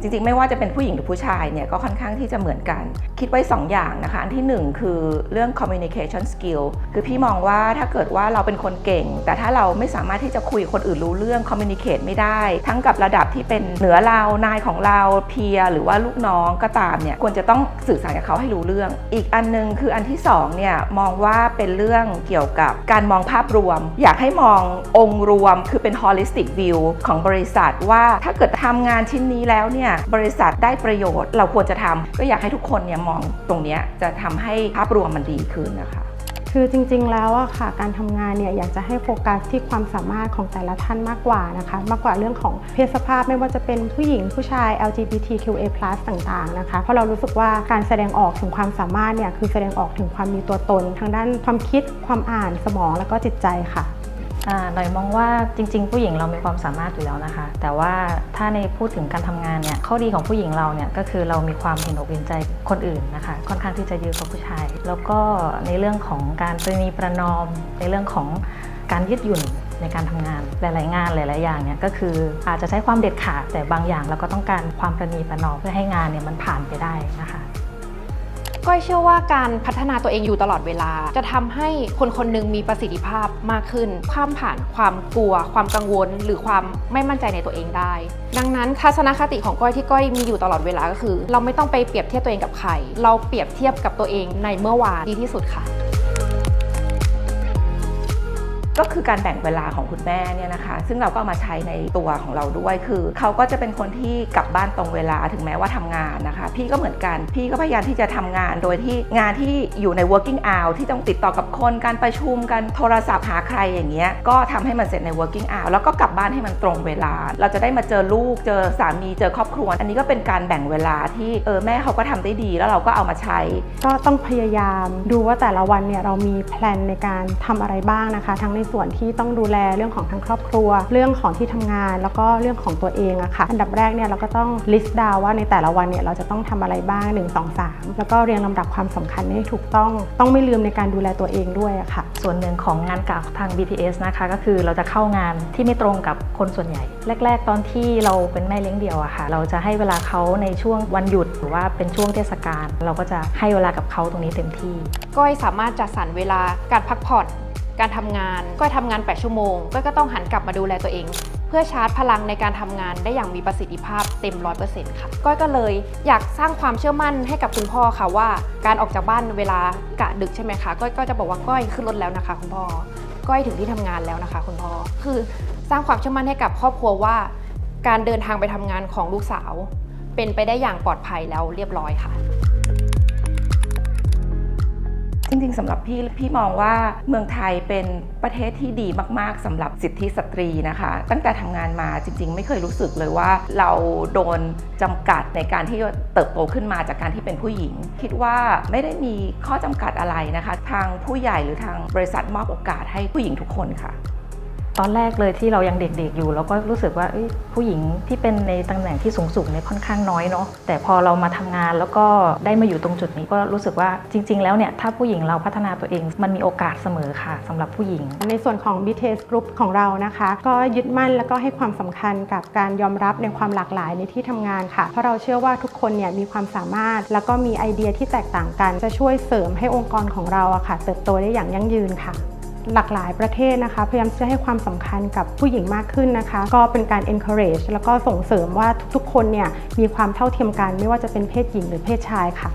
จริงๆ ไม่ว่าจะเป็นผู้หญิงหรือผู้ชายเนี่ยก็ค่อนข้างที่จะเหมือนกัน คิดไว้ 2 อย่างนะคะ อันที่ 1 คือเรื่อง communication skill คือพี่มองว่าถ้าเกิดว่าเราเป็นคนเก่ง แต่ถ้าเราไม่สามารถที่จะคุยกับคนอื่นรู้เรื่อง communicate ไม่ได้ ทั้งกับระดับที่เป็นเหนือเรานายของเราเพียหรือว่าลูกน้องก็ตามเนี่ยควรจะต้องสื่อสารกับเขาให้รู้เรื่อง อีกอันหนึงคืออันที่สองเนี่ยมองว่าเป็นเรื่องเกี่ยวกับการมองภาพรวม อยากให้มององค์รวมคือเป็น holistic view ของบริษัทว่าถ้าเกิดทำงานชิ้นนี้แล้วเนี่ยบริษัทได้ประโยชน์ เราควรจะทำก็อยากให้ทุกคนเนี่ยมองตรงนี้จะทำให้ภาพรวมมันดีขึ้นนะคะคือจริงๆ แล้วอะค่ะการทำงานเนี่ยอยากจะให้โฟกัสที่ความสามารถของแต่ละท่านมากกว่านะคะ มากกว่าเรื่องของเพศสภาพไม่ว่าจะเป็นผู้หญิงผู้ชาย LGBTQA+ ต่างๆนะคะเพราะเรารู้สึกว่าการแสดงออกถึงความสามารถเนี่ยคือแสดงออกถึงความมีตัวตน ทางด้านความคิดความอ่านสมองแล้วก็จิตใจค่ะ หน่อยมองว่าจริง ๆ ผู้หญิงเรามีความสามารถอยู่แล้วนะคะ แต่ว่าถ้าในพูดถึงการทำงานเนี่ยข้อดีของผู้หญิงเราเนี่ยก็คือเรามีความเห็นอกเห็นใจคนอื่นนะคะ ค่อนข้างที่จะเยอะกว่าผู้ชาย แล้วก็ในเรื่องของการประนีประนอม ในเรื่องของการยืดหยุ่นในการทำงานหลาย ๆ งานหลาย ๆ อย่างเนี่ยก็คืออาจจะใช้ความเด็ดขาดแต่บางอย่างเราก็ต้องการความประนีประนอมเพื่อให้งานเนี่ยมันผ่านไปได้นะคะ ก้อยเชื่อว่าการพัฒนาตัวเองอยู่ตลอดเวลา จะทำให้คนคนหนึงมีประสิทธิภาพมากขึ้นข้ามผ่านความกลัว ความกังวล หรือความไม่มั่นใจในตัวเองได้ ดังนั้นทัศนคติของก้อยที่ก้อยมีอยู่ตลอดเวลาก็คือ เราไม่ต้องไปเปรียบเทียบตัวเองกับใคร เราเปรียบเทียบกับตัวเองในเมื่อวานดีที่สุดค่ะ ก็คือการแบ่งเวลาของคุณแม่เนี่ยนะคะ ซึ่งเราก็เอามาใช้ในตัวของเราด้วยคือเขาก็จะเป็นคนที่กลับบ้านตรงเวลาถึงแม้ว่าทำงานนะคะ พี่ก็เหมือนกัน พี่ก็พยายามที่จะทำงานโดยที่งานที่อยู่ใน working hour ที่ต้องติดต่อกับคนการประชุมกันโทรศัพท์หาใครอย่างเงี้ยก็ทำให้มันเสร็จใน working hour แล้วก็กลับบ้านให้มันตรงเวลา เราจะได้มาเจอลูกเจอสามีเจอครอบครัว อันนี้ก็เป็นการแบ่งเวลาที่เออแม่เขาก็ทำได้ดี แล้วเราก็เอามาใช้ ก็ต้องพยายามดูว่าแต่ละวันเนี่ยเรามีแพลนในการทำอะไรบ้างนะคะ ทั้งในส่วนที่ต้องดูแลเรื่องของทั้งครอบครัว เรื่องของที่ทำงาน แล้วก็เรื่องของตัวเองอะค่ะอันดับแรกเนี่ยเราก็ต้อง list down ว่าในแต่ละวันเนี่ยเราจะต้องทำอะไรบ้าง 1 2 3 แล้วก็เรียงลำดับความสำคัญให้ถูกต้อง ต้องไม่ลืมในการดูแลตัวเองด้วยอะค่ะ ส่วนหนึ่งของงานกับทาง BTS นะคะก็คือเราจะเข้างานที่ไม่ตรงกับคนส่วนใหญ่ แรก ๆ ตอนที่เราเป็นแม่เลี้ยงเดี่ยวอะค่ะ เราจะให้เวลาเขาในช่วงวันหยุดหรือว่าเป็นช่วงเทศกาลเราก็จะให้เวลากับเขาตรงนี้เต็มที่ก้อยสามารถจัดสรรเวลาการพักผ่อน การทำงานก้อยทำงาน 8 ชั่วโมงก้อยก็ต้องหันกลับมาดูแลตัวเอง เพื่อชาร์จพลังในการทำงานได้อย่างมีประสิทธิภาพเต็ม 100%ค่ะก้อยก็เลยอยากสร้างความเชื่อมั่นให้กับคุณพ่อค่ะว่า การออกจากบ้านเวลากะดึกใช่ไหมคะก้อยก็จะบอกว่าก้อยขึ้นรถแล้วนะคะ คุณพ่อก้อยถึงที่ทำงานแล้วนะคะ คุณพ่อคือสร้างความเชื่อมั่นให้กับครอบครัวว่า การเดินทางไปทำงานของลูกสาว เป็นไปได้อย่างปลอดภัยแล้วเรียบร้อยค่ะ จริงๆสำหรับพี่พี่มองว่าเมืองไทยเป็นประเทศที่ดีมากๆสำหรับสิทธิสตรีนะคะ ตั้งแต่ทำงานมาจริง ๆ ไม่เคยรู้สึกเลยว่าเราโดนจำกัดในการที่จะเติบโตขึ้นมาจากการที่เป็นผู้หญิง คิดว่าไม่ได้มีข้อจำกัดอะไรนะคะ ทางผู้ใหญ่หรือทางบริษัทมอบโอกาสให้ผู้หญิงทุกคนค่ะ ตอนแรกเลยที่เรายังเด็กๆอยู่เราก็รู้สึกว่าผู้หญิงที่เป็นในตำแหน่งที่สูงๆเนี่ยค่อนข้างน้อยเนาะแต่พอเรามาทำงานแล้วก็ได้มาอยู่ตรงจุดนี้ก็รู้สึกว่าจริง ๆ แล้วเนี่ยถ้าผู้หญิงเราพัฒนาตัวเอง มันมีโอกาสเสมอค่ะสำหรับผู้หญิง ในส่วนของ BTS Group ของเรานะคะ ก็ยึดมั่นแล้วก็ให้ความสำคัญกับการยอมรับในความหลากหลายในที่ทำงานค่ะ เพราะเราเชื่อว่าทุกคนเนี่ยมีความสามารถ แล้วก็มีไอเดียที่แตกต่างกัน จะช่วยเสริมให้องค์กรของเราอะค่ะ เติบโตได้อย่างยั่งยืนค่ะ หลากหลายประเทศนะคะพยายามจะให้ความสำคัญกับผู้หญิงมากขึ้นนะคะ ก็เป็นการ encourage แล้วก็ส่งเสริมว่าทุกๆคนเนี่ยมีความเท่าเทียมกันไม่ว่าจะเป็นเพศหญิงหรือเพศชายค่ะ